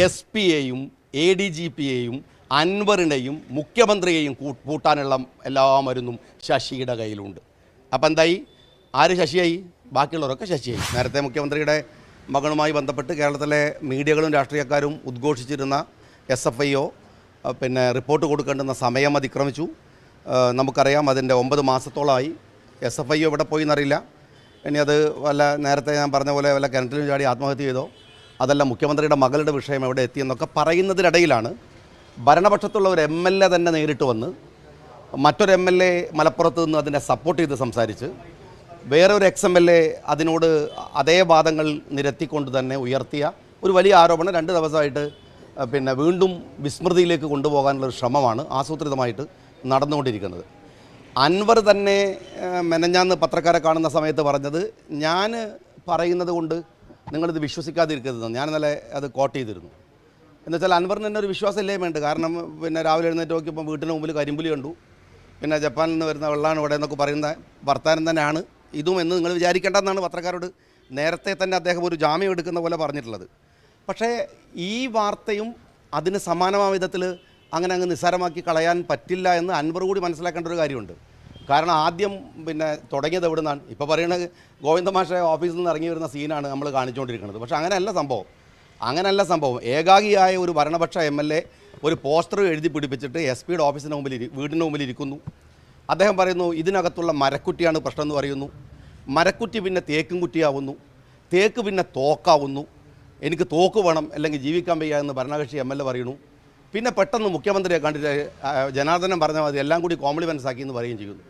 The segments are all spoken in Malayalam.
എസ് പിയെയും എ ഡി ജി പിയെയും അൻവറിനെയും മുഖ്യമന്ത്രിയെയും കൂട്ടാനുള്ള എല്ലാ മരുന്നും ശശിയുടെ കയ്യിലുണ്ട്. അപ്പം എന്തായി? ആര് ശശിയായി? ബാക്കിയുള്ളവരൊക്കെ ശശിയായി. നേരത്തെ മുഖ്യമന്ത്രിയുടെ മകളുമായി ബന്ധപ്പെട്ട് കേരളത്തിലെ മീഡിയകളും രാഷ്ട്രീയക്കാരും ഉദ്ഘോഷിച്ചിരുന്ന എസ് എഫ് ഐ പിന്നെ റിപ്പോർട്ട് കൊടുക്കേണ്ടുന്ന സമയം അതിക്രമിച്ചു. നമുക്കറിയാം അതിന്റെ ഒമ്പത് മാസത്തോളമായി എസ് എഫ് ഐ ഒ എവിടെ പോയി എന്നറിയില്ല. ഇനി അത് വല്ല നേരത്തെ ഞാൻ പറഞ്ഞ പോലെ വല്ല കിണറ്റിലും ചാടി ആത്മഹത്യ ചെയ്തോ? അതല്ല മുഖ്യമന്ത്രിയുടെ മകളുടെ വിഷയം എവിടെ എത്തിയെന്നൊക്കെ പറയുന്നതിനിടയിലാണ് ഭരണപക്ഷത്തുള്ള ഒരു എം എൽ എ തന്നെ നേരിട്ട് വന്ന് മറ്റൊരു എം എൽ എ മലപ്പുറത്ത് നിന്ന് അതിനെ സപ്പോർട്ട് ചെയ്ത് സംസാരിച്ച് വേറെ ഒരു എക്സ് എം എൽ എ അതിനോട് അതേ വാദങ്ങൾ നിരത്തിക്കൊണ്ട് തന്നെ ഉയർത്തിയ ഒരു വലിയ ആരോപണം രണ്ട് ദിവസമായിട്ട് പിന്നെ വീണ്ടും വിസ്മൃതിയിലേക്ക് കൊണ്ടുപോകാനുള്ള ഒരു ശ്രമമാണ് ആസൂത്രിതമായിട്ട് നടന്നുകൊണ്ടിരിക്കുന്നത്. അൻവർ തന്നെ മെനഞ്ഞാന്ന് പത്രക്കാരെ കാണുന്ന സമയത്ത് പറഞ്ഞത് ഞാൻ പറയുന്നത് കൊണ്ട് നിങ്ങളിത് വിശ്വസിക്കാതിരിക്കരുത് ഞാൻ ഇന്നലെ അത് കോട്ട് ചെയ്തിരുന്നു. എന്ന് വെച്ചാൽ അൻവറിന് തന്നെ ഒരു വിശ്വാസമില്ലേ വേണ്ട. കാരണം പിന്നെ രാവിലെ എഴുന്നേറ്റ് നോക്കിയപ്പോൾ വീട്ടിന് മുമ്പിൽ കരിമ്പുലി കണ്ടു. പിന്നെ ജപ്പാനിൽ നിന്ന് വരുന്ന വെള്ളമാണ് ഇവിടെ എന്നൊക്കെ പറയുന്ന വർത്താനം തന്നെയാണ്. ഇതും എന്ന് നിങ്ങൾ വിചാരിക്കേണ്ടെന്നാണ് പത്രക്കാരോട് നേരത്തെ തന്നെ അദ്ദേഹം ഒരു ജാമ്യം എടുക്കുന്ന പോലെ പറഞ്ഞിട്ടുള്ളത്. പക്ഷേ ഈ വാർത്തയും അതിന് സമാനമായ വിധത്തിൽ അങ്ങനെ അങ്ങ് നിസ്സാരമാക്കി കളയാൻ പറ്റില്ല എന്ന് അൻവർ കൂടി മനസ്സിലാക്കേണ്ട ഒരു കാര്യമുണ്ട്. കാരണം ആദ്യം പിന്നെ തുടങ്ങിയത് എവിടെ നിന്നാണ് ഇപ്പോൾ പറയുന്നത് ഗോവിന്ദമാഷ ഓഫീസിൽ നിന്ന് ഇറങ്ങി വരുന്ന സീനാണ് നമ്മൾ കാണിച്ചുകൊണ്ടിരിക്കുന്നത് പക്ഷേ അങ്ങനെയല്ല സംഭവം. അങ്ങനെയല്ല സംഭവം. ഏകാഗിയായ ഒരു ഭരണപക്ഷ എം എൽ എ ഒരു പോസ്റ്റർ എഴുതി പിടിപ്പിച്ചിട്ട് എസ് പിയുടെ ഓഫീസിന് മുമ്പിൽ വീടിന് മുമ്പിൽ ഇരിക്കുന്നു. അദ്ദേഹം പറയുന്നു ഇതിനകത്തുള്ള മരക്കുറ്റിയാണ് പ്രശ്നം എന്ന് പറയുന്നു. മരക്കുറ്റി പിന്നെ തേക്കും കുറ്റിയാവുന്നു തേക്ക് പിന്നെ തോക്കാവുന്നു. എനിക്ക് തോക്ക് വേണം അല്ലെങ്കിൽ ജീവിക്കാൻ വയ്യ എന്ന് ഭരണകക്ഷി എം എൽ എ പറയുന്നു. പിന്നെ പെട്ടെന്ന് മുഖ്യമന്ത്രിയെ കണ്ടിട്ട് ജനാർദ്ദനം പറഞ്ഞാൽ മതി എല്ലാം കൂടി കോംപ്ലിമെൻസ് ആക്കി എന്ന് പറയുകയും ചെയ്യുന്നു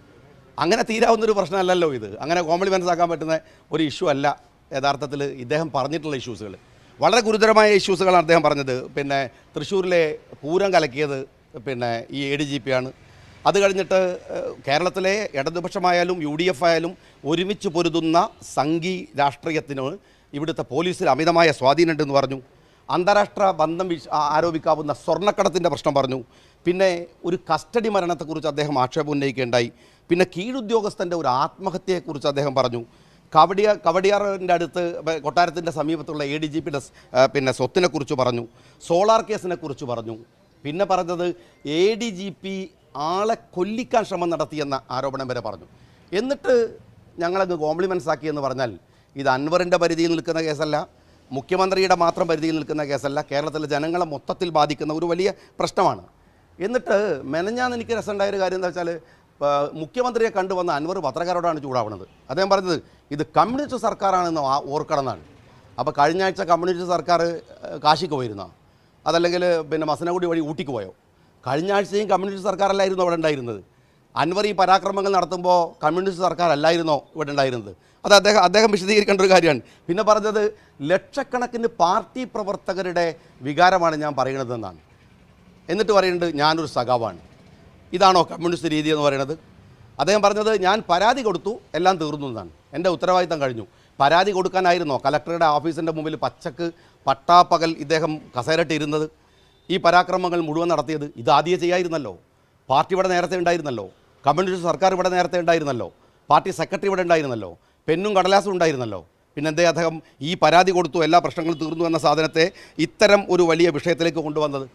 അങ്ങനെ തീരാവുന്ന ഒരു പ്രശ്നമല്ലല്ലോ ഇത്. അങ്ങനെ കോംപ്ലിമെൻസ് ആക്കാൻ പറ്റുന്ന ഒരു ഇഷ്യൂ അല്ല യഥാർത്ഥത്തിൽ ഇദ്ദേഹം പറഞ്ഞിട്ടുള്ള ഇഷ്യൂസുകൾ വളരെ ഗുരുതരമായ ഇഷ്യൂസുകളാണ് അദ്ദേഹം പറഞ്ഞത്. പിന്നെ തൃശ്ശൂരിലെ പൂരം കലക്കിയത് പിന്നെ ഈ എ ഡി ജി പി ആണ്. അത് കഴിഞ്ഞിട്ട് കേരളത്തിലെ ഇടതുപക്ഷമായാലും യു ഡി എഫ് ആയാലും ഒരുമിച്ച് പൊരുതുന്ന സംഘി രാഷ്ട്രീയത്തിന് ഇവിടുത്തെ പോലീസിൽ അമിതമായ സ്വാധീനമുണ്ടെന്ന് പറഞ്ഞു. അന്താരാഷ്ട്ര ബന്ധം ആരോപിക്കാവുന്ന സ്വർണക്കടത്തിന്റെ പ്രശ്നം പറഞ്ഞു. പിന്നെ ഒരു കസ്റ്റഡി മരണത്തെക്കുറിച്ച് അദ്ദേഹം ആക്ഷേപം ഉന്നയിക്കുകയുണ്ടായി. പിന്നെ കീഴുദ്യോഗസ്ഥന്റെ ഒരു ആത്മഹത്യയെക്കുറിച്ച് അദ്ദേഹം പറഞ്ഞു. കവടിയ കവടിയാറിന്റെ അടുത്ത് കൊട്ടാരത്തിന്റെ സമീപത്തുള്ള എ ഡി ജി പിയുടെ പിന്നെ സ്വത്തിനെക്കുറിച്ച് പറഞ്ഞു. സോളാർ കേസിനെക്കുറിച്ച് പറഞ്ഞു. പിന്നെ പറഞ്ഞത് എ ഡി ജി പി ആളെ കൊല്ലിക്കാൻ ശ്രമം നടത്തിയെന്ന ആരോപണം വരെ പറഞ്ഞു. എന്നിട്ട് ഞങ്ങളങ്ങ് കോംപ്ലിമെൻസ് ആക്കിയെന്ന് പറഞ്ഞാൽ ഇത് അൻവറിന്റെ പരിധിയിൽ നിൽക്കുന്ന കേസല്ല. മുഖ്യമന്ത്രിയുടെ മാത്രം പരിധിയിൽ നിൽക്കുന്ന കേസല്ല കേരളത്തിലെ ജനങ്ങളെ മൊത്തത്തിൽ ബാധിക്കുന്ന ഒരു വലിയ പ്രശ്നമാണ്. എന്നിട്ട് മെനഞ്ഞാന്ന് എനിക്ക് രസമുണ്ടായൊരു കാര്യം എന്താ വെച്ചാൽ മുഖ്യമന്ത്രിയെ കണ്ടുവന്ന അൻവർ പത്രക്കാരോടാണ് ചൂടാവുന്നത് അദ്ദേഹം പറഞ്ഞത് ഇത് കമ്മ്യൂണിസ്റ്റ് സർക്കാരാണെന്ന് ആ- ഓർക്കണം അപ്പോൾ കഴിഞ്ഞ ആഴ്ച കമ്മ്യൂണിസ്റ്റ് സർക്കാർ കാശിക്ക് പോയിരുന്നോ? അതല്ലെങ്കിൽ പിന്നെ മസനഗുഡി വഴി ഊട്ടിക്ക് പോയോ? കഴിഞ്ഞ ആഴ്ചയും കമ്മ്യൂണിസ്റ്റ് സർക്കാരല്ലായിരുന്നു അവിടെ ഉണ്ടായിരുന്നത്? അൻവർ ഈ പരാക്രമങ്ങൾ നടത്തുമ്പോൾ കമ്മ്യൂണിസ്റ്റ് സർക്കാരല്ലായിരുന്നോ ഇവിടെ ഉണ്ടായിരുന്നത്? അത് അദ്ദേഹം അദ്ദേഹം വിശദീകരിക്കേണ്ട ഒരു കാര്യമാണ്. പിന്നെ പറഞ്ഞത് ലക്ഷക്കണക്കിന് പാർട്ടി പ്രവർത്തകരുടെ വികാരമാണ് ഞാൻ പറയണതെന്നാണ്. എന്നിട്ട് പറയുന്നുണ്ട് ഞാനൊരു സഖാവാണ്. ഇതാണോ കമ്മ്യൂണിസ്റ്റ് രീതി എന്ന് പറയുന്നത് അദ്ദേഹം പറഞ്ഞത് ഞാൻ പരാതി കൊടുത്തു എല്ലാം തീർന്നു എന്നാണ്. എന്റെ ഉത്തരവാദിത്തം കഴിഞ്ഞു. പരാതി കൊടുക്കാനായിരുന്നോ? കലക്ടറുടെ ഓഫീസിന്റെ മുമ്പിൽ പച്ചക്ക് പട്ടാപ്പകൽ ഇദ്ദേഹം കസേരട്ടിരുന്നത് ഈ പരാക്രമങ്ങൾ മുഴുവൻ നടത്തിയത് ഇത് ആദ്യം ചെയ്യായിരുന്നല്ലോ. പാർട്ടി ഇവിടെ നേരത്തെ ഉണ്ടായിരുന്നല്ലോ. കമ്മ്യൂണിസ്റ്റ് സർക്കാർ ഇവിടെ നേരത്തെ ഉണ്ടായിരുന്നല്ലോ. പാർട്ടി സെക്രട്ടറി ഇവിടെ ഉണ്ടായിരുന്നല്ലോ. പെന്നും കടലാസും ഉണ്ടായിരുന്നല്ലോ. പിന്നെ എന്തേ അദ്ദേഹം ഈ പരാതി കൊടുത്തു എല്ലാ പ്രശ്നങ്ങളും തീർന്നു എന്ന സാധനത്തെ ഇത്തരം ഒരു വലിയ വിഷയത്തിലേക്ക് കൊണ്ടുവന്നത്?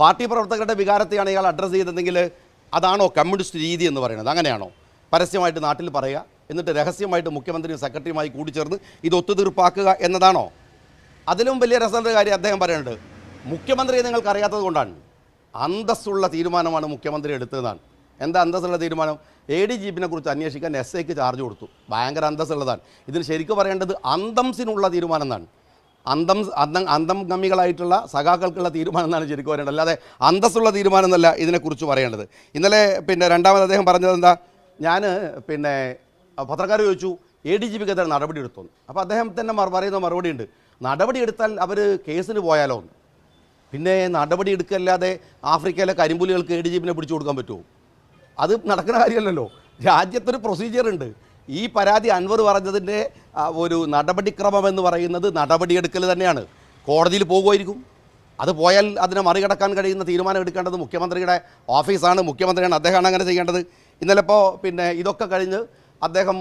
പാർട്ടി പ്രവർത്തകരുടെ വികാരത്തെയാണ് ഇയാൾ അഡ്രസ്സ് ചെയ്തതെങ്കിൽ അതാണോ കമ്മ്യൂണിസ്റ്റ് രീതി എന്ന് പറയുന്നത്? അങ്ങനെയാണോ? പരസ്യമായിട്ട് നാട്ടിൽ പറയുക എന്നിട്ട് രഹസ്യമായിട്ട് മുഖ്യമന്ത്രിയും സെക്രട്ടറിയുമായി കൂടിച്ചേർന്ന് ഇത് ഒത്തുതീർപ്പാക്കുക എന്നതാണോ? അതിലും വലിയ രസമുള്ള കാര്യം അദ്ദേഹം പറയുന്നുണ്ട്. മുഖ്യമന്ത്രിയെ നിങ്ങൾക്ക് അറിയാത്തത് കൊണ്ടാണ്. അന്തസ്സുള്ള തീരുമാനമാണ് മുഖ്യമന്ത്രി എടുത്തതെന്നാണ്. എന്താ അന്തസ്സുള്ള തീരുമാനം? എ ഡി ജി പിനെ കുറിച്ച് അന്വേഷിക്കാൻ എസ് ഐക്ക് ചാർജ് കൊടുത്തു. ഭയങ്കര അന്തസ്സുള്ളതാണ്. ഇതിന് ശരിക്കും പറയേണ്ടത് അന്തംസിനുള്ള തീരുമാനം എന്നാണ്. അന്തം അന്തം അന്തം ഗമ്മികളായിട്ടുള്ള സഖാക്കൾക്കുള്ള തീരുമാനം എന്നാണ് ശരിക്കും പറയേണ്ടത്. അല്ലാതെ അന്തസ്സുള്ള തീരുമാനം എന്നല്ല ഇതിനെക്കുറിച്ച് പറയേണ്ടത്. ഇന്നലെ പിന്നെ രണ്ടാമത് അദ്ദേഹം പറഞ്ഞത് എന്താ? ഞാൻ പിന്നെ പത്രക്കാർ ചോദിച്ചു എ ഡി ജി പിക്ക് എതിരെ നടപടി എടുത്തു അപ്പോൾ അദ്ദേഹം തന്നെ പറയുന്ന മറുപടി ഉണ്ട് നടപടി എടുത്താൽ അവർ കേസിന് പോയാലോ പിന്നെ നടപടി എടുക്കല്ലാതെ ആഫ്രിക്കയിലെ കരിമ്പുലികൾക്ക് എ ഡി ജി പിനെ പിടിച്ചു കൊടുക്കാൻ പറ്റുമോ? അത് നടക്കുന്ന കാര്യമല്ലല്ലോ. രാജ്യത്തൊരു പ്രൊസീജിയർ ഉണ്ട്. ഈ പരാതി അൻവർ പറഞ്ഞതിന്റെ ഒരു നടപടിക്രമം എന്ന് പറയുന്നത് നടപടിയെടുക്കൽ തന്നെയാണ്. കോടതിയിൽ പോകുമായിരിക്കും. അത് പോയാൽ അതിനെ മറികടക്കാൻ കഴിയുന്ന തീരുമാനം എടുക്കേണ്ടത് മുഖ്യമന്ത്രിയുടെ ഓഫീസാണ്. മുഖ്യമന്ത്രിയാണ് അദ്ദേഹമാണ് അങ്ങനെ ചെയ്യേണ്ടത്. ഇന്നലെ ഇപ്പോൾ പിന്നെ ഇതൊക്കെ കഴിഞ്ഞ് അദ്ദേഹം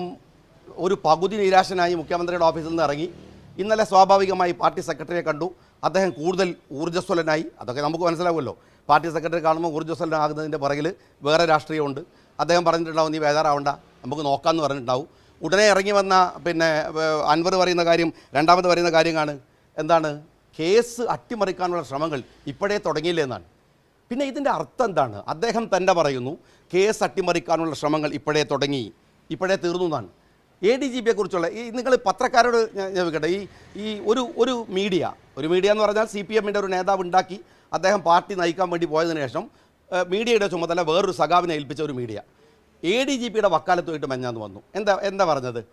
ഒരു പകുതി നിരാശനായി മുഖ്യമന്ത്രിയുടെ ഓഫീസിൽ നിന്ന് ഇറങ്ങി. ഇന്നലെ സ്വാഭാവികമായി പാർട്ടി സെക്രട്ടറിയെ കണ്ടു. അദ്ദേഹം കൂടുതൽ ഊർജസ്വലനായി. അതൊക്കെ നമുക്ക് മനസ്സിലാവുമല്ലോ. പാർട്ടി സെക്രട്ടറി കാണുമ്പോൾ ഊർജസ്വലനാകുന്നതിന്റെ പുറകിൽ വേറെ രാഷ്ട്രീയമുണ്ട്. അദ്ദേഹം പറഞ്ഞിട്ടുണ്ടാവും നീ ബേജാറാവണ്ട. നമുക്ക് നോക്കാമെന്ന് പറഞ്ഞിട്ടുണ്ടാവും. ഉടനെ ഇറങ്ങി വന്ന പിന്നെ അൻവർ പറയുന്ന കാര്യം രണ്ടാമത് പറയുന്ന കാര്യമാണ് എന്താണ്? കേസ് അട്ടിമറിക്കാനുള്ള ശ്രമങ്ങൾ ഇപ്പോഴേ തുടങ്ങിയില്ലേ എന്നാണ്. പിന്നെ ഇതിന്റെ അർത്ഥം എന്താണ്? അദ്ദേഹം തന്നെ പറയുന്നു കേസ് അട്ടിമറിക്കാനുള്ള ശ്രമങ്ങൾ ഇപ്പോഴേ തുടങ്ങി. ഇപ്പോഴേ തീർന്നു എന്നാണ്. എ ഡി ജി പിയെ കുറിച്ചുള്ള ഈ നിങ്ങൾ പത്രക്കാരോട് ഞാൻ ചോദിക്കട്ടെ ഈ ഈ ഒരു ഒരു മീഡിയ ഒരു മീഡിയ എന്ന് പറഞ്ഞാൽ സി പി എമ്മിന്റെ ഒരു നേതാവ് ഉണ്ടാക്കി അദ്ദേഹം പാർട്ടി നയിക്കാൻ വേണ്ടി പോയതിനു ശേഷം മീഡിയയുടെ ചുമതല വേറൊരു സഖാവിനെ ഏൽപ്പിച്ച ഒരു മീഡിയ. എ ഡി ജി പിയുടെ വക്കാലത്തുമായിട്ട് മെഞ്ഞാന്ന് വന്നു. എന്താ എന്താ പറഞ്ഞത്?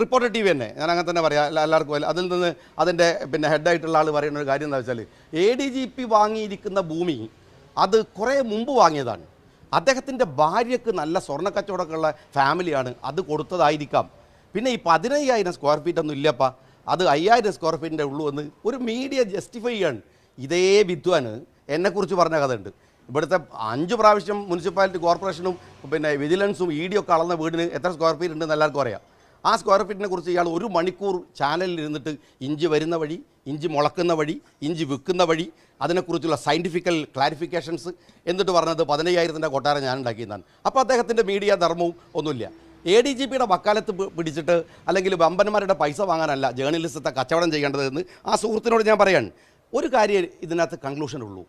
റിപ്പോർട്ടർ ടി വി തന്നെ. ഞാൻ അങ്ങനെ തന്നെ പറയാം. എല്ലാ- എല്ലാവർക്കും. അതിൽ നിന്ന് അതിന്റെ പിന്നെ ഹെഡായിട്ടുള്ള ആൾ പറയുന്ന ഒരു കാര്യം എന്താ വെച്ചാൽ എ ഡി ജി പി വാങ്ങിയിരിക്കുന്ന ഭൂമി അത് കുറേ മുമ്പ് വാങ്ങിയതാണ്. അദ്ദേഹത്തിന്റെ ഭാര്യയ്ക്ക് നല്ല സ്വർണ കച്ചവടമൊക്കെയുള്ള ഫാമിലിയാണ്. അത് കൊടുത്തതായിരിക്കാം. പിന്നെ ഈ പതിനയ്യായിരം സ്ക്വയർ ഫീറ്റ് ഒന്നും ഇല്ലപ്പ. അത് അയ്യായിരം സ്ക്വയർ ഫീറ്റിന്റെ ഉള്ളൂ എന്ന് ഒരു മീഡിയ ജസ്റ്റിഫൈ ചെയ്യാണ്. ഇതേ വിദ്വാന് എന്നെക്കുറിച്ച് പറഞ്ഞ കഥ ഉണ്ട് ഇവിടുത്തെ അഞ്ച് പ്രാവശ്യം മുനിസിപ്പാലിറ്റി കോർപ്പറേഷനും പിന്നെ വിജിലൻസും ഇ ഡി ഒക്കെ അളന്ന വീടിന് എത്ര സ്ക്വയർ ഫീറ്റ് ഉണ്ടെന്ന് എല്ലാവർക്കും അറിയാം. ആ സ്ക്വയർ ഫീറ്റിനെ കുറിച്ച് ഇയാൾ ഒരു മണിക്കൂർ ചാനലിൽ ഇരുന്നിട്ട് ഇഞ്ചി വരുന്ന വഴി ഇഞ്ചി മുളക്കുന്ന വഴി ഇഞ്ചി വിൽക്കുന്ന വഴി അതിനെക്കുറിച്ചുള്ള സയന്റിഫിക്കൽ ക്ലാരിഫിക്കേഷൻസ് എന്നിട്ട് പറഞ്ഞത് പതിനയ്യായിരത്തിന്റെ കൊട്ടാരം ഞാൻ ഉണ്ടാക്കിയതാണ് അപ്പോൾ അദ്ദേഹത്തിന്റെ മീഡിയ ധർമ്മവും ഒന്നുമില്ല. എ ഡി ജി പിയുടെ വക്കാലത്ത് പിടിച്ചിട്ട് അല്ലെങ്കിൽ വമ്പന്മാരുടെ പൈസ വാങ്ങാനല്ല ജേർണലിസത്തെ കച്ചവടം ചെയ്യേണ്ടതെന്ന് ആ സുഹൃത്തിനോട് ഞാൻ പറയാൻ ഒരു കാര്യം ഇതിനകത്ത് കൺക്ലൂഷൻ ഉള്ളൂ.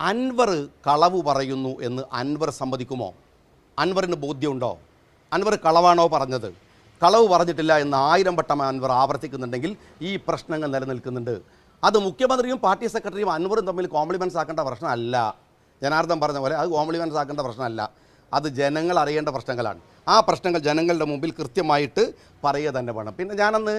അൻവർ കളവ് പറയുന്നു എന്ന് അൻവർ സമ്മതിക്കുമോ? അൻവറിന് ബോധ്യമുണ്ടോ? അൻവർ കളവാണോ പറഞ്ഞത്? കളവ് പറഞ്ഞിട്ടില്ല എന്ന് ആയിരം വട്ടം അൻവർ ആവർത്തിക്കുന്നുണ്ടെങ്കിൽ ഈ പ്രശ്നങ്ങൾ നിലനിൽക്കുന്നുണ്ട്. അത് മുഖ്യമന്ത്രിയും പാർട്ടി സെക്രട്ടറിയും അൻവറും തമ്മിൽ കോംപ്ലിമെൻസ് ആക്കേണ്ട പ്രശ്നമല്ല. ജനാർദ്ദൻ പറഞ്ഞ പോലെ അത് കോംപ്ലിമെൻസ് ആക്കേണ്ട പ്രശ്നമല്ല. അത് ജനങ്ങൾ അറിയേണ്ട പ്രശ്നങ്ങളാണ്. ആ പ്രശ്നങ്ങൾ ജനങ്ങളുടെ മുമ്പിൽ കൃത്യമായിട്ട് പറയുക തന്നെ വേണം. പിന്നെ ഞാനന്ന്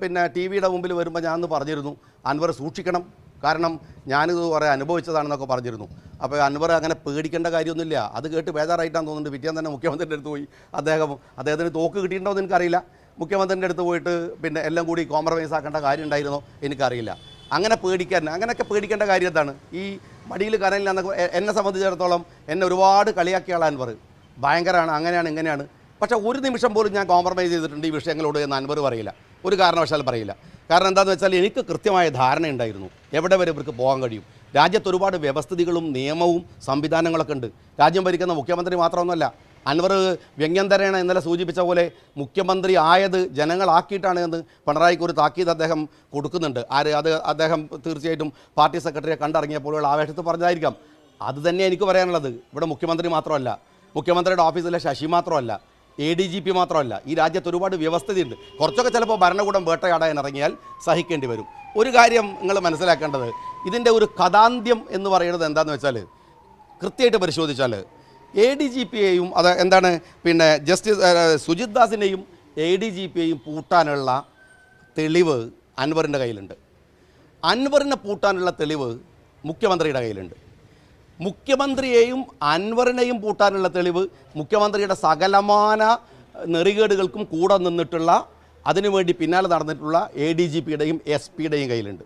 പിന്നെ ടി വിയുടെ മുമ്പിൽ വരുമ്പോൾ ഞാനന്ന് പറഞ്ഞിരുന്നു അൻവർ സൂക്ഷിക്കണം. കാരണം ഞാനിത് കുറേ അനുഭവിച്ചതാണെന്നൊക്കെ പറഞ്ഞിരുന്നു. അപ്പോൾ അൻവർ അങ്ങനെ പേടിക്കേണ്ട കാര്യമൊന്നുമില്ല. അത് കേട്ട് ബേജാറായിട്ടാണ് തോന്നുന്നുണ്ട്. പിറ്റേന്ന് തന്നെ മുഖ്യമന്ത്രിന്റെ അടുത്ത് പോയി അദ്ദേഹം അദ്ദേഹത്തിന് തോക്ക് കിട്ടിയിട്ടുണ്ടോ എന്ന് എനിക്കറിയില്ല. മുഖ്യമന്ത്രിന്റെ അടുത്ത് പോയിട്ട് പിന്നെ എല്ലാം കൂടി കോംപ്രമൈസ് ആക്കേണ്ട കാര്യം ഉണ്ടായിരുന്നോ എനിക്കറിയില്ല. അങ്ങനെ പേടിക്കാൻ അങ്ങനെയൊക്കെ പേടിക്കേണ്ട എന്താണ്? ഈ മടിയിൽ എന്നൊക്കെ എന്നെ സംബന്ധിച്ചിടത്തോളം എന്നെ ഒരുപാട് കളിയാക്കിയ ആളാണ് അൻവർ. ഭയങ്കരമാണ് അങ്ങനെയാണ് ഇങ്ങനെയാണ്. പക്ഷേ ഒരു നിമിഷം പോലും ഞാൻ കോംപ്രമൈസ് ചെയ്തിട്ടുണ്ട് ഈ വിഷയങ്ങളോട് എന്ന് അൻവർ പറയില്ല. ഒരു കാരണവശാലും പറയില്ല. കാരണം എന്താണെന്ന് വെച്ചാൽ എനിക്ക് കൃത്യമായ ധാരണയുണ്ടായിരുന്നു എവിടെ വരെ ഇവർക്ക് പോകാൻ കഴിയും? രാജ്യത്ത് ഒരുപാട് വ്യവസ്ഥിതികളും നിയമവും സംവിധാനങ്ങളൊക്കെ ഉണ്ട്. രാജ്യം ഭരിക്കുന്ന മുഖ്യമന്ത്രി മാത്രമൊന്നുമല്ല അൻവർ വ്യംഗ്യന്തരേണ ഇന്നലെ സൂചിപ്പിച്ച പോലെ മുഖ്യമന്ത്രി ആയത് ജനങ്ങളാക്കിയിട്ടാണ് എന്ന് പിണറായിക്ക് ഒരു താക്കീത് അദ്ദേഹം കൊടുക്കുന്നുണ്ട്. ആര്? അത് അദ്ദേഹം തീർച്ചയായിട്ടും പാർട്ടി സെക്രട്ടറിയെ കണ്ടിറങ്ങിയ പോലെയുള്ള ആവേശത്ത് പറഞ്ഞതായിരിക്കാം. അത് തന്നെ എനിക്ക് പറയാനുള്ളത്. ഇവിടെ മുഖ്യമന്ത്രി മാത്രമല്ല മുഖ്യമന്ത്രിയുടെ ഓഫീസിലെ ശശി മാത്രമല്ല എ ഡി ജി പി മാത്രമല്ല ഈ രാജ്യത്ത് ഒരുപാട് വ്യവസ്ഥതയുണ്ട്. കുറച്ചൊക്കെ ചിലപ്പോൾ ഭരണകൂടം വേട്ടയാടാൻ ഇറങ്ങിയാൽ സഹിക്കേണ്ടി വരും. ഒരു കാര്യം നിങ്ങൾ മനസ്സിലാക്കേണ്ടത് ഇതിന്റെ ഒരു കഥാന്ത്യം എന്ന് പറയുന്നത് എന്താണെന്ന് വെച്ചാൽ കൃത്യമായിട്ട് പരിശോധിച്ചാൽ എ ഡി ജി പിയെയും അത് എന്താണ് പിന്നെ ജസ്റ്റിസ് സുജിത് ദാസിനെയും എ ഡി ജി പിയെയും പൂട്ടാനുള്ള തെളിവ് അൻവറിന്റെ കയ്യിലുണ്ട്. അൻവറിനെ പൂട്ടാനുള്ള തെളിവ് മുഖ്യമന്ത്രിയുടെ കയ്യിലുണ്ട്. മുഖ്യമന്ത്രിയെയും അൻവറിനെയും പൂട്ടാനുള്ള തെളിവ് മുഖ്യമന്ത്രിയുടെ സകലമാന നെറികേടുകൾക്കും കൂടെ നിന്നിട്ടുള്ള അതിനുവേണ്ടി പിന്നാലെ നടന്നിട്ടുള്ള എ ഡി ജി പിയുടെയും എസ് പിയുടെയും കയ്യിലുണ്ട്.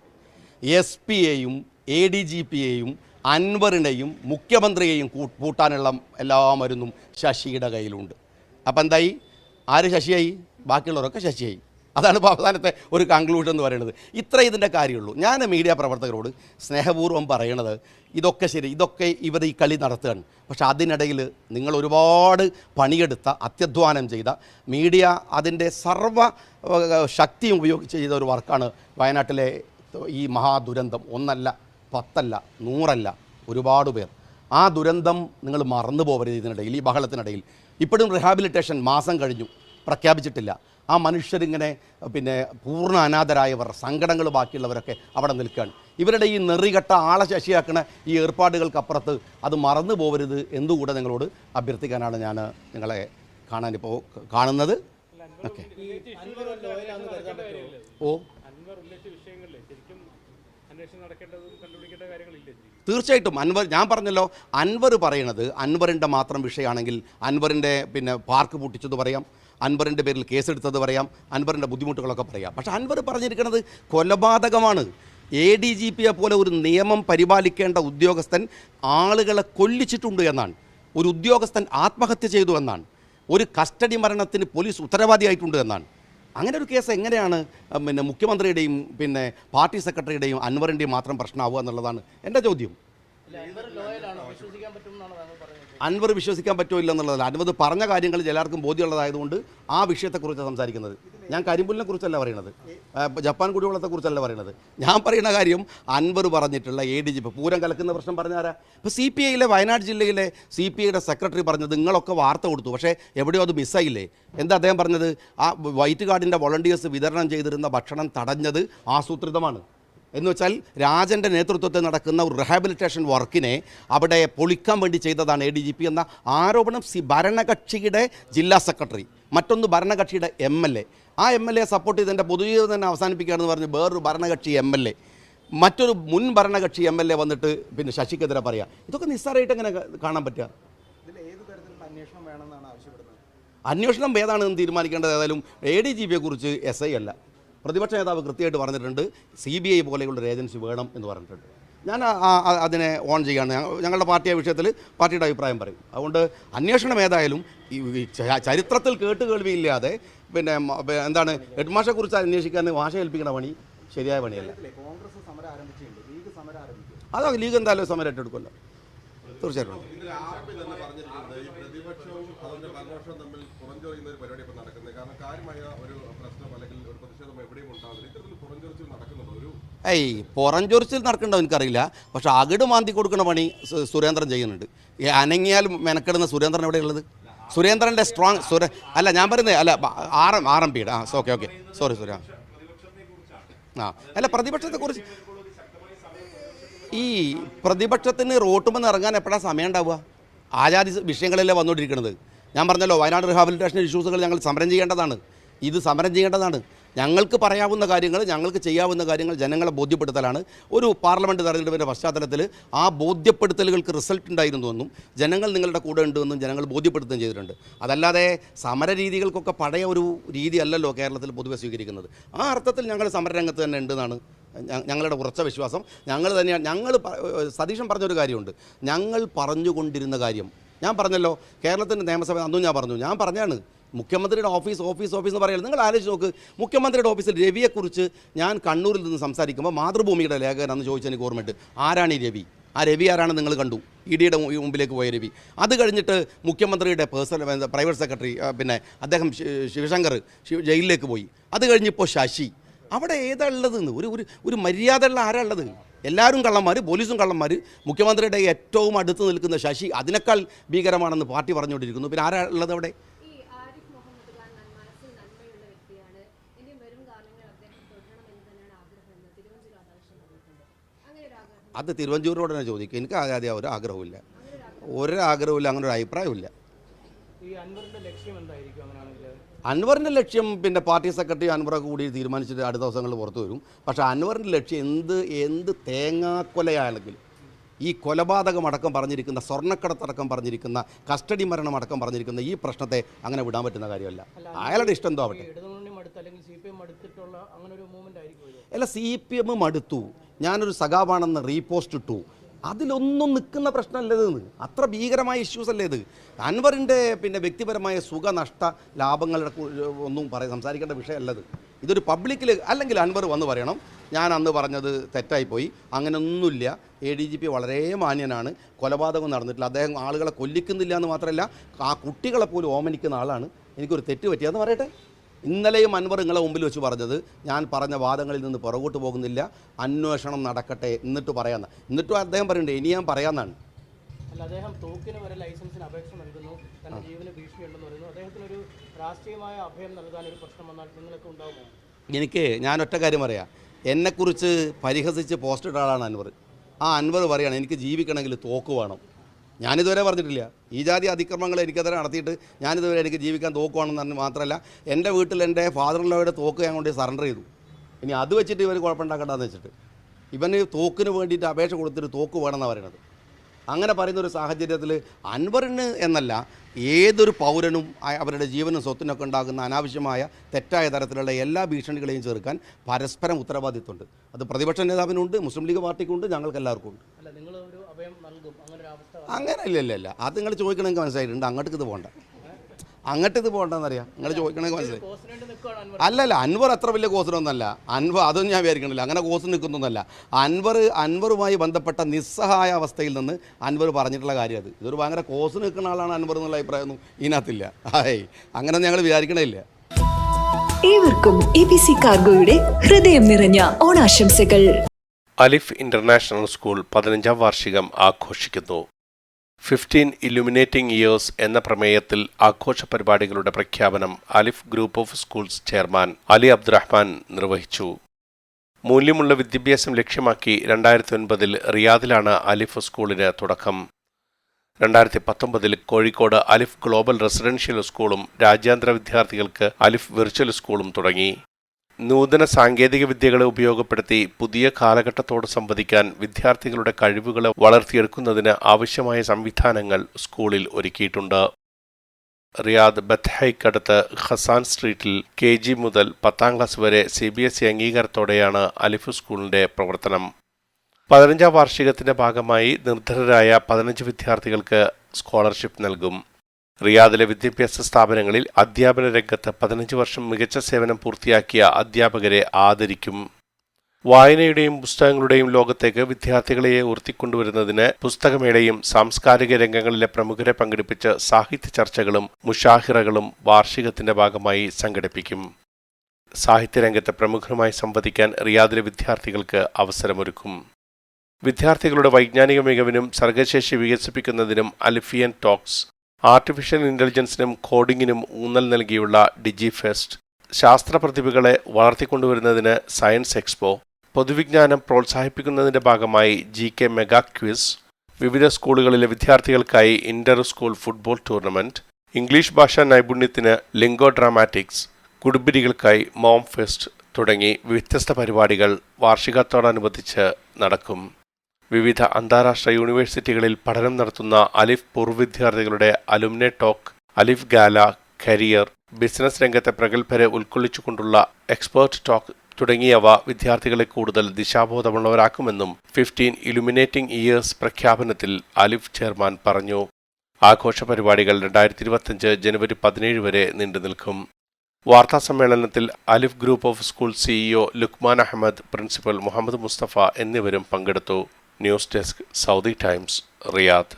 എസ് പിയെയും എ ഡി ജി പിയെയും അൻവറിനെയും മുഖ്യമന്ത്രിയെയും പൂട്ടാനുള്ള എല്ലാ മരുന്നും ശശിയുടെ കയ്യിലുണ്ട്. അപ്പം എന്തായി ആര് ശശിയായി? ബാക്കിയുള്ളവരൊക്കെ ശശിയായി. അതാണ് ഇപ്പോൾ അവസാനത്തെ ഒരു കൺക്ലൂഷൻ എന്ന് പറയുന്നത്. ഇത്ര ഇതിന്റെ കാര്യമുള്ളൂ. ഞാൻ മീഡിയ പ്രവർത്തകരോട് സ്നേഹപൂർവം പറയണത് ഇതൊക്കെ ശരി ഇതൊക്കെ ഇവർ ഈ കളി നടത്തുകയാണ്. പക്ഷെ അതിനിടയിൽ നിങ്ങൾ ഒരുപാട് പണിയെടുത്ത അത്യധ്വാനം ചെയ്ത മീഡിയ അതിന്റെ സർവ ശക്തിയും ഉപയോഗിച്ച് ചെയ്ത ഒരു വർക്കാണ് വയനാട്ടിലെ ഈ മഹാദുരന്തം. ഒന്നല്ല പത്തല്ല നൂറല്ല ഒരുപാട് പേർ. ആ ദുരന്തം നിങ്ങൾ മറന്നു പോകരുത് ഇതിനിടയിൽ ഈ ബഹളത്തിനിടയിൽ. ഇപ്പോഴും റിഹാബിലിറ്റേഷൻ മാസം കഴിഞ്ഞു പ്രഖ്യാപിച്ചിട്ടില്ല. ആ മനുഷ്യരിങ്ങനെ പിന്നെ പൂർണ അനാഥരായവർ സങ്കടങ്ങൾ ബാക്കിയുള്ളവരൊക്കെ അവിടെ നിൽക്കുകയാണ്. ഇവരുടെ ഈ നെറികെട്ട ആളെ ശശിയാക്കണ ഈ ഏർപ്പാടുകൾക്കപ്പുറത്ത് അത് മറന്നു പോകരുത് എന്തുകൂടെ നിങ്ങളോട് അഭ്യർത്ഥിക്കാനാണ് ഞാൻ നിങ്ങളെ കാണാനിപ്പോൾ കാണുന്നത്. ഓക്കെ. ഓ. തീർച്ചയായിട്ടും അൻവർ ഞാൻ പറഞ്ഞല്ലോ അൻവർ പറയണത് അൻവറിന്റെ മാത്രം വിഷയമാണെങ്കിൽ അൻവറിന്റെ പിന്നെ പാർക്ക് പൂട്ടിച്ചത് പറയാം. അൻവറിന്റെ പേരിൽ കേസെടുത്തത് പറയാം അൻവറിന്റെ ബുദ്ധിമുട്ടുകളൊക്കെ പറയാം. പക്ഷേ അൻവർ പറഞ്ഞിരിക്കുന്നത് കൊലപാതകമാണ്. എ ഡി ജി പിയെ പോലെ ഒരു നിയമം പരിപാലിക്കേണ്ട ഉദ്യോഗസ്ഥൻ ആളുകളെ കൊല്ലിച്ചിട്ടുണ്ട് എന്നാണ്. ഒരു ഉദ്യോഗസ്ഥൻ ആത്മഹത്യ ചെയ്തു എന്നാണ്. ഒരു കസ്റ്റഡി മരണത്തിന് പോലീസ് ഉത്തരവാദിയായിട്ടുണ്ട് എന്നാണ്. അങ്ങനെ ഒരു കേസ് എങ്ങനെയാണ് പിന്നെ മുഖ്യമന്ത്രിയുടെയും പിന്നെ പാർട്ടി സെക്രട്ടറിയുടെയും അൻവറിന്റെയും മാത്രം പ്രശ്നമാവുക എന്നുള്ളതാണ് എന്റെ ചോദ്യം. അൻവർ വിശ്വസിക്കാൻ പറ്റുമോ ഇല്ലെന്നുള്ളതല്ല. അൻവർ പറഞ്ഞ കാര്യങ്ങൾ എല്ലാവർക്കും ബോധ്യമുള്ളതായതുകൊണ്ട് ആ വിഷയത്തെക്കുറിച്ച് സംസാരിക്കുന്നത്. ഞാൻ കരിമ്പുലിനെ കുറിച്ചല്ല പറയുന്നത് ജപ്പാൻ കുടിവെള്ളത്തെക്കുറിച്ചല്ല പറയുന്നത് ഞാൻ പറയുന്ന കാര്യം അൻവർ പറഞ്ഞിട്ടുള്ള എ ഡി ജി ഇപ്പോൾ പൂരം കലക്കുന്ന പ്രശ്നം പറഞ്ഞാരാ? ഇപ്പോൾ സി പി ഐയിലെ വയനാട് ജില്ലയിലെ സി പി ഐയുടെ സെക്രട്ടറി പറഞ്ഞത് നിങ്ങളൊക്കെ വാർത്ത കൊടുത്തു. പക്ഷേ എവിടെയോ അത് മിസ്സായില്ലേ എന്താ അദ്ദേഹം പറഞ്ഞത്? ആ വൈറ്റ് കാർഡിന്റെ വോളണ്ടിയേഴ്സ് വിതരണം ചെയ്തിരുന്ന ഭക്ഷണം തടഞ്ഞത് ആസൂത്രിതമാണ്. എന്ന് വെച്ചാൽ രാജന്റെ നേതൃത്വത്തിൽ നടക്കുന്ന ഒരു റിഹാബിലിറ്റേഷൻ വർക്കിനെ അവിടെ പൊളിക്കാൻ വേണ്ടി ചെയ്തതാണ് എ ഡി ജി പി എന്ന ആരോപണം സി ഭരണകക്ഷിയുടെ ജില്ലാ സെക്രട്ടറി മറ്റൊന്ന് ഭരണകക്ഷിയുടെ എം എൽ എ ആ എം എൽ എ സപ്പോർട്ട് ചെയ്ത് എന്റെ പൊതുജീവിതം തന്നെ അവസാനിപ്പിക്കുകയാണെന്ന് പറഞ്ഞ് വേറൊരു ഭരണകക്ഷി എം എൽ എ മറ്റൊരു മുൻ ഭരണകക്ഷി എം എൽ എ വന്നിട്ട് പിന്നെ ശശിക്കെതിരെ പറയുക ഇതൊക്കെ നിസ്സാരമായിട്ട് എങ്ങനെ കാണാൻ പറ്റുക? അന്വേഷണം വേണമെന്നാണ് ആവശ്യപ്പെടുന്നത്? അന്വേഷണം ഏതാണെന്ന് തീരുമാനിക്കേണ്ടത്? ഏതായാലും എ ഡി ജി പിയെ കുറിച്ച് എസ് ഐ അല്ല. പ്രതിപക്ഷ നേതാവ് കൃത്യമായിട്ട് പറഞ്ഞിട്ടുണ്ട് സി ബി ഐ പോലെയുള്ള ഒരു ഏജൻസി വേണം എന്ന് പറഞ്ഞിട്ടുണ്ട്. ഞാൻ അതിനെ ഓൺ ചെയ്യാണ് ഞങ്ങ- ഞങ്ങളുടെ പാർട്ടിയെ വിഷയത്തിൽ പാർട്ടിയുടെ അഭിപ്രായം പറയും. അതുകൊണ്ട് അന്വേഷണം ഏതായാലും ഈ ചരിത്രത്തിൽ കേട്ട് കേൾവിയില്ലാതെ കേട്ടുകേൾവിയില്ലാതെ പിന്നെ എന്താണ് ഹെഡ്മാഷെ കുറിച്ച് അന്വേഷിക്കാൻ ഭാഷ ഏൽപ്പിക്കുന്ന പണി ശരിയായ പണിയല്ല. ഇതിലെ കോൺഗ്രസ് സമരം ആരംഭിച്ചിട്ടുണ്ട്. ലീഗ് സമരം ആരംഭിക്കും അത് ലീഗ് എന്തായാലും സമരം ഏറ്റെടുക്കുമല്ലോ. തീർച്ചയായിട്ടും ഇതിൽ ആർപി തന്നെ പറഞ്ഞിട്ടുണ്ട് ഈ പ്രതിപക്ഷവും അതിന്റെ ഭരണപക്ഷവും തമ്മിൽ പുറഞ്ചൊറിയുന്ന ഒരു പരിപാടി ഇപ്പൊ നടക്കുന്നത് കാരണം കാര്യമായ ഒരു പ്രശ്നം അല്ലെങ്കിൽ ഒരു പ്രതിഷേധം എവിടെയും ഉണ്ടാകുന്നില്ല ഇത്തരത്തിൽ പുറഞ്ചൊറിച്ചിൽ നടക്കുന്നുണ്ടോ ഒരു ഏയ് പുറംചൊറിച്ചിൽ നടക്കണ്ടോ എനിക്കറിയില്ല. പക്ഷെ അകിട് മാന്തി കൊടുക്കുന്ന പണി സുരേന്ദ്രൻ ചെയ്യുന്നുണ്ട്. ഈ അനങ്ങിയാൽ മെനക്കെടുന്ന സുരേന്ദ്രൻ എവിടെയുള്ളത് സുരേന്ദ്രന്റെ സ്ട്രോങ് സുര അല്ല ഞാൻ പറയുന്നത് അല്ല ആർ എം ആർ എം പിയുടെ ആ ഓക്കെ ഓക്കെ. സോറി സുര ആ. അല്ല പ്രതിപക്ഷത്തെക്കുറിച്ച് ഈ പ്രതിപക്ഷത്തിന് റോട്ടുമെന്ന് ഇറങ്ങാൻ എപ്പോഴാണ് സമയം ഉണ്ടാവുക? ആചാരി വിഷയങ്ങളല്ലേ വന്നുകൊണ്ടിരിക്കുന്നത്. ഞാൻ പറഞ്ഞല്ലോ വയനാട് റിഹാബിലിറ്റേഷൻ ഇഷ്യൂസുകൾ ഞങ്ങൾ സമരം ചെയ്യേണ്ടതാണ്. ഇത് സമരം ചെയ്യേണ്ടതാണ്. ഞങ്ങൾക്ക് പറയാവുന്ന കാര്യങ്ങൾ ഞങ്ങൾക്ക് ചെയ്യാവുന്ന കാര്യങ്ങൾ ജനങ്ങളെ ബോധ്യപ്പെടുത്തലാണ്. ഒരു പാർലമെന്റ് തെരഞ്ഞെടുപ്പിന്റെ പശ്ചാത്തലത്തിൽ ആ ബോധ്യപ്പെടുത്തലുകൾക്ക് റിസൾട്ട് ഉണ്ടായിരുന്നുവെന്നും ജനങ്ങൾ നിങ്ങളുടെ കൂടെ ഉണ്ടെന്നും ജനങ്ങൾ ബോധ്യപ്പെടുത്തുകയും ചെയ്തിട്ടുണ്ട്. അതല്ലാതെ സമര രീതികൾക്കൊക്കെ പഴയ ഒരു രീതി അല്ലല്ലോ കേരളത്തിൽ പൊതുവെ സ്വീകരിക്കുന്നത്. ആ അർത്ഥത്തിൽ ഞങ്ങൾ സമരരംഗത്ത് തന്നെ ഉണ്ടെന്നാണ് ഞങ്ങളുടെ ഉറച്ച വിശ്വാസം. ഞങ്ങൾ തന്നെയാണ് ഞങ്ങൾ സതീശം സതീശൻ പറഞ്ഞൊരു കാര്യമുണ്ട്. ഞങ്ങൾ പറഞ്ഞുകൊണ്ടിരുന്ന കാര്യം. ഞാൻ പറഞ്ഞല്ലോ കേരളത്തിന്റെ നിയമസഭ അന്നും ഞാൻ പറഞ്ഞു ഞാൻ പറഞ്ഞാണ് മുഖ്യമന്ത്രിയുടെ ഓഫീസ് ഓഫീസ് ഓഫീസ് എന്ന് പറയുന്നത് നിങ്ങൾ ആലോചിച്ച് നോക്ക്. മുഖ്യമന്ത്രിയുടെ ഓഫീസിൽ രവിയെക്കുറിച്ച് ഞാൻ കണ്ണൂരിൽ നിന്ന് സംസാരിക്കുമ്പോൾ മാതൃഭൂമിയുടെ ലേഖകൻ എന്ന് ചോദിച്ചതിന് ഓർമ്മയുണ്ട്. ആരാണ് ഈ രവി? ആ രവി ആരാണ് നിങ്ങൾ കണ്ടു? ഇ ഡിയുടെ മുമ്പിലേക്ക് പോയ രവി. അത് കഴിഞ്ഞിട്ട് മുഖ്യമന്ത്രിയുടെ പേഴ്സണൽ പ്രൈവറ്റ് സെക്രട്ടറി പിന്നെ അദ്ദേഹം ശിവശങ്കർ ജയിലിലേക്ക് പോയി. അത് കഴിഞ്ഞിപ്പോൾ ശശി. അവിടെ ഏതാ ഉള്ളതെന്ന്? ഒരു ഒരു ഒരു മര്യാദ ഉള്ള ആരാ ഉള്ളത്? എല്ലാവരും കള്ളന്മാർ പോലീസും കള്ളന്മാർ മുഖ്യമന്ത്രിയുടെ ഏറ്റവും അടുത്ത് നിൽക്കുന്ന ശശി അതിനേക്കാൾ ഭീകരമാണെന്ന് പാർട്ടി പറഞ്ഞുകൊണ്ടിരിക്കുന്നു. പിന്നെ ആരാ ഉള്ളത് അവിടെ ഈ ആരിഫ് മുഹമ്മദ് ഖാൻ നൻ- മനസ്സിൽ നന്മയുള്ള വ്യക്തിയാണ് ഇനി വരും കാലങ്ങളിൽ അദ്ദേഹം തുടരണമെന്ന് തന്നെയാണ് ആഗ്രഹം എന്ന് തിരുവഞ്ചൂർ രാധാകൃഷ്ണൻ പറഞ്ഞിട്ടുണ്ട് അങ്ങനെ ഒരു ആഗ്രഹം അത് തിരുവഞ്ചൂരിനോട് തന്നെ ചോദിക്കും. എനിക്ക് ആദ്യം ഒരു ആഗ്രഹമില്ല ഒരാഗ്രഹമില്ല അങ്ങനെ ഒരു അഭിപ്രായമില്ല അൻവറിന്റെ ലക്ഷ്യം പിന്നെ പാർട്ടി സെക്രട്ടറി അൻവറൊക്കെ കൂടി തീരുമാനിച്ചിട്ട് അടുത്ത ദിവസങ്ങളിൽ പുറത്തു വരും. പക്ഷേ അൻവറിന്റെ ലക്ഷ്യം എന്ത് എന്ത് തേങ്ങാക്കൊലയാണെങ്കിലും ഈ കൊലപാതകം അടക്കം പറഞ്ഞിരിക്കുന്ന സ്വർണക്കടത്തടക്കം പറഞ്ഞിരിക്കുന്ന കസ്റ്റഡി മരണം അടക്കം പറഞ്ഞിരിക്കുന്ന ഈ പ്രശ്നത്തെ അങ്ങനെ വിടാൻ പറ്റുന്ന കാര്യമല്ല. അയാളുടെ ഇഷ്ടം എന്തോ ആവട്ടെ. അല്ല സി പി എം മടുത്തു ഞാനൊരു സഖാവാണെന്ന് റീപോസ്റ്റ് ഇട്ടു. അതിലൊന്നും നിൽക്കുന്ന പ്രശ്നമല്ല ഇത്. അത്ര ഭീകരമായ ഇഷ്യൂസ് അല്ലേ ഇത്. അൻവറിന്റെ പിന്നെ വ്യക്തിപരമായ സുഖനഷ്ട ലാഭങ്ങളുടെ ഒന്നും പറയാൻ സംസാരിക്കേണ്ട വിഷയമല്ലത് ഇതൊരു പബ്ലിക്കിൽ അല്ലെങ്കിൽ അൻവർ വന്ന് പറയണം. ഞാൻ അന്ന് പറഞ്ഞത് തെറ്റായിപ്പോയി. അങ്ങനെയൊന്നുമില്ല എ ഡി ജി പി വളരെ മാന്യനാണ്. കൊലപാതകം നടന്നിട്ടില്ല. അദ്ദേഹം ആളുകളെ കൊല്ലിക്കുന്നില്ല എന്ന് മാത്രമല്ല ആ കുട്ടികളെ പോലും ഓമനിക്കുന്ന ആളാണ്. എനിക്കൊരു തെറ്റ് പറ്റിയെന്ന് പറയട്ടെ. ഇന്നലെയും അൻവർ നിങ്ങളെ മുമ്പിൽ വെച്ച് പറഞ്ഞത് ഞാൻ പറഞ്ഞ വാദങ്ങളിൽ നിന്ന് പുറകോട്ട് പോകുന്നില്ല അന്വേഷണം നടക്കട്ടെ എന്നിട്ട് പറയാമെന്ന് എന്നിട്ടും അദ്ദേഹം പറയുന്നുണ്ട് ഇനി ഞാൻ പറയാമെന്നാണ് അല്ല അദ്ദേഹം തോക്കിന് വരെ ലൈസൻസിന് അപേക്ഷ നൽകുന്നു തന്റെ ജീവന് ഭീഷണിയുണ്ടെന്ന് പറയുന്നു. അദ്ദേഹത്തിന് ഒരു രാഷ്ട്രീയമായ അഭയം നൽകാൻ ഒരു പ്രശ്നം വന്നാൽ നിങ്ങളൊക്കെ എനിക്ക് ഞാൻ ഒറ്റ കാര്യം പറയാം. എന്നെക്കുറിച്ച് പരിഹസിച്ച് പോസ്റ്റ് ഇട്ട ആളാണ് അൻവർ. ആ അൻവർ പറയുകയാണ് എനിക്ക് ജീവിക്കണമെങ്കിൽ തോക്ക് വേണം. ഞാനിതുവരെ പറഞ്ഞിട്ടില്ല. ഈ ജാതി അതിക്രമങ്ങൾ എനിക്കെതിരെ നടത്തിയിട്ട് ഞാനിതുവരെ എനിക്ക് ജീവിക്കാൻ തോക്കുവാണെന്ന് പറഞ്ഞ് മാത്രമല്ല എന്റെ വീട്ടിൽ എന്റെ ഫാദർ ലോയുടെ തോക്ക് ഞാൻ കൊണ്ട് സറണ്ടർ ചെയ്തു. ഇനി അത് വെച്ചിട്ട് ഇവർ കുഴപ്പമുണ്ടാക്കണ്ടെന്ന് വെച്ചിട്ട്. ഇവന് തോക്കിന് വേണ്ടിയിട്ട് അപേക്ഷ കൊടുത്തിട്ട് തോക്ക് വേണമെന്നാണ് പറയുന്നത് അങ്ങനെ പറയുന്ന ഒരു സാഹചര്യത്തിൽ അൻവറിന് എന്നല്ല ഏതൊരു പൗരനും അവരുടെ ജീവനും സ്വത്തിനൊക്കെ ഉണ്ടാകുന്ന അനാവശ്യമായ തെറ്റായ തരത്തിലുള്ള എല്ലാ ഭീഷണികളെയും ചെറുക്കാൻ പരസ്പരം ഉത്തരവാദിത്വമുണ്ട്. അത് പ്രതിപക്ഷ നേതാവിനുണ്ട് മുസ്ലിം ലീഗ് പാർട്ടിക്കുണ്ട് ഞങ്ങൾക്ക് എല്ലാവർക്കും ഉണ്ട് അങ്ങനെ ഒരു അവസ്ഥ അങ്ങനെ ഇല്ല ഇല്ല അത് നിങ്ങൾ ചോദിക്കണമെങ്കിൽ മനസ്സിലായിട്ടുണ്ട്. അങ്ങോട്ടേക്ക് ഇത് പോകണ്ട. അങ്ങോട്ട് ഇത് പോകണ്ടെന്നറിയാം നിങ്ങൾ ചോദിക്കണമെങ്കിൽ മനസ്സിലായി. അല്ലല്ല അൻവർ. അത്ര വലിയ കോസിനൊന്നല്ല അൻവർ അതൊന്നും ഞാൻ വിചാരിക്കണില്ല അങ്ങനെ കോസ് നിൽക്കുന്നൊന്നല്ല. അൻവർ അൻവറുമായി ബന്ധപ്പെട്ട നിസ്സഹായ അവസ്ഥയിൽ നിന്ന് അൻവർ പറഞ്ഞിട്ടുള്ള കാര്യം അത് ഇതൊരു ഭയങ്കര കോസ് നിൽക്കുന്ന ആളാണ് അൻവർ എന്നുള്ള അഭിപ്രായമൊന്നും ഇതിനകത്തില്ല. ഹായ്. അങ്ങനെ ഞങ്ങൾ വിചാരിക്കണില്ല. ഏവർക്കും എ ബി സി കാർഗോയുടെ ഹൃദയം നിറഞ്ഞ ഓണാശംസകൾ. അലിഫ് ഇന്റർനാഷണൽ സ്കൂൾ പതിനഞ്ചാം വാർഷികം ആഘോഷിക്കുന്നു. ഫിഫ്റ്റീൻ ഇലുമിനേറ്റിംഗ് ഇയേഴ്സ് എന്ന പ്രമേയത്തിൽ ആഘോഷ പരിപാടികളുടെ പ്രഖ്യാപനം Alif group of schools chairman Ali Abdurahman നിർവഹിച്ചു. മൂല്യമുള്ള വിദ്യാഭ്യാസം ലക്ഷ്യമാക്കി രണ്ടായിരത്തി ഒൻപതിൽ റിയാദിലാണ് അലിഫ് സ്കൂളിന് തുടക്കം. രണ്ടായിരത്തി പത്തൊമ്പതിൽ കോഴിക്കോട് അലിഫ് ഗ്ലോബൽ റെസിഡൻഷ്യൽ സ്കൂളും രാജ്യാന്തര വിദ്യാർത്ഥികൾക്ക് അലിഫ് വിർച്വൽ സ്കൂളും തുടങ്ങി. നൂതന സാങ്കേതിക വിദ്യകളെ ഉപയോഗപ്പെടുത്തി പുതിയ കാലഘട്ടത്തോട് സംവദിക്കാൻ വിദ്യാർത്ഥികളുടെ കഴിവുകളെ വളർത്തിയെടുക്കുന്നതിന് ആവശ്യമായ സംവിധാനങ്ങൾ സ്കൂളിൽ ഒരുക്കിയിട്ടുണ്ട്. റിയാദ് ബത്ഹയ്ക്കടുത്ത് ഖസാൻ സ്ട്രീറ്റിൽ കെ ജി മുതൽ പത്താം ക്ലാസ് വരെ സി ബി എസ് ഇ അംഗീകാരത്തോടെയാണ് അലിഫ് സ്കൂളിന്റെ പ്രവർത്തനം. പതിനഞ്ചാം വാർഷികത്തിന്റെ ഭാഗമായി നിർദ്ധരരായ പതിനഞ്ച് വിദ്യാർത്ഥികൾക്ക് സ്കോളർഷിപ്പ് നൽകും. റിയാദിലെ വിദ്യാഭ്യാസ സ്ഥാപനങ്ങളിൽ അധ്യാപന രംഗത്ത് പതിനഞ്ച് വർഷം മികച്ച സേവനം പൂർത്തിയാക്കിയ അധ്യാപകരെ ആദരിക്കും. വായനയുടെയും പുസ്തകങ്ങളുടെയും ലോകത്തേക്ക് വിദ്യാർത്ഥികളെ ഉയർത്തിക്കൊണ്ടുവരുന്നതിന് പുസ്തകമേളയും സാംസ്കാരിക രംഗങ്ങളിലെ പ്രമുഖരെ പങ്കെടുപ്പിച്ച് സാഹിത്യ ചർച്ചകളും മുഷാഹിറകളും വാർഷികത്തിന്റെ ഭാഗമായി സംഘടിപ്പിക്കും. സാഹിത്യരംഗത്തെ പ്രമുഖരുമായി സംവദിക്കാൻ റിയാദിലെ വിദ്യാർത്ഥികൾക്ക് അവസരമൊരുക്കും. വിദ്യാർത്ഥികളുടെ വൈജ്ഞാനിക മികവിനും സർഗശേഷി വികസിപ്പിക്കുന്നതിനും അലിഫിയൻ ടോക്സ് ആർട്ടിഫിഷ്യൽ ഇന്റലിജൻസിനും കോഡിംഗിനും ഊന്നൽ നൽകിയുള്ള ഡിജി ഫെസ്റ്റ് ശാസ്ത്ര പ്രതിഭകളെ വളർത്തിക്കൊണ്ടുവരുന്നതിന് സയൻസ് എക്സ്പോ പൊതുവിജ്ഞാനം പ്രോത്സാഹിപ്പിക്കുന്നതിന്റെ ഭാഗമായി ജി കെ മെഗാ ക്വിസ് വിവിധ സ്കൂളുകളിലെ വിദ്യാർത്ഥികൾക്കായി inter school football tournament English ഭാഷാ നൈപുണ്യത്തിന് ലിംഗോ ഡ്രാമാറ്റിക്സ് കുടുംബിനികൾക്കായി മോം ഫെസ്റ്റ് തുടങ്ങി വ്യത്യസ്ത പരിപാടികൾ വാർഷികത്തോടനുബന്ധിച്ച് നടക്കും. വിവിധ അന്താരാഷ്ട്ര യൂണിവേഴ്സിറ്റികളിൽ പഠനം നടത്തുന്ന അലിഫ് പൂർവ വിദ്യാർത്ഥികളുടെ alumni talk Alif gala career business രംഗത്തെ പ്രഗത്ഭരെ ഉൾക്കൊള്ളിച്ചുകൊണ്ടുള്ള എക്സ്പേർട്ട് ടോക്ക് തുടങ്ങിയവ വിദ്യാർത്ഥികളെ കൂടുതൽ ദിശാബോധമുള്ളവരാക്കുമെന്നും ഫിഫ്റ്റീൻ ഇലുമിനേറ്റിംഗ് ഇയേഴ്സ് പ്രഖ്യാപനത്തിൽ അലിഫ് ചെയർമാൻ പറഞ്ഞു. ആഘോഷ പരിപാടികൾ രണ്ടായിരത്തി ഇരുപത്തിയഞ്ച് ജനുവരി പതിനേഴ് വരെ നീണ്ടു നിൽക്കും. വാർത്താ സമ്മേളനത്തിൽ Alif group of school CEO Lukman Ahmed principal Muhammad Mustafa എന്നിവരും പങ്കെടുത്തു. news desk Saudi Times Riyadh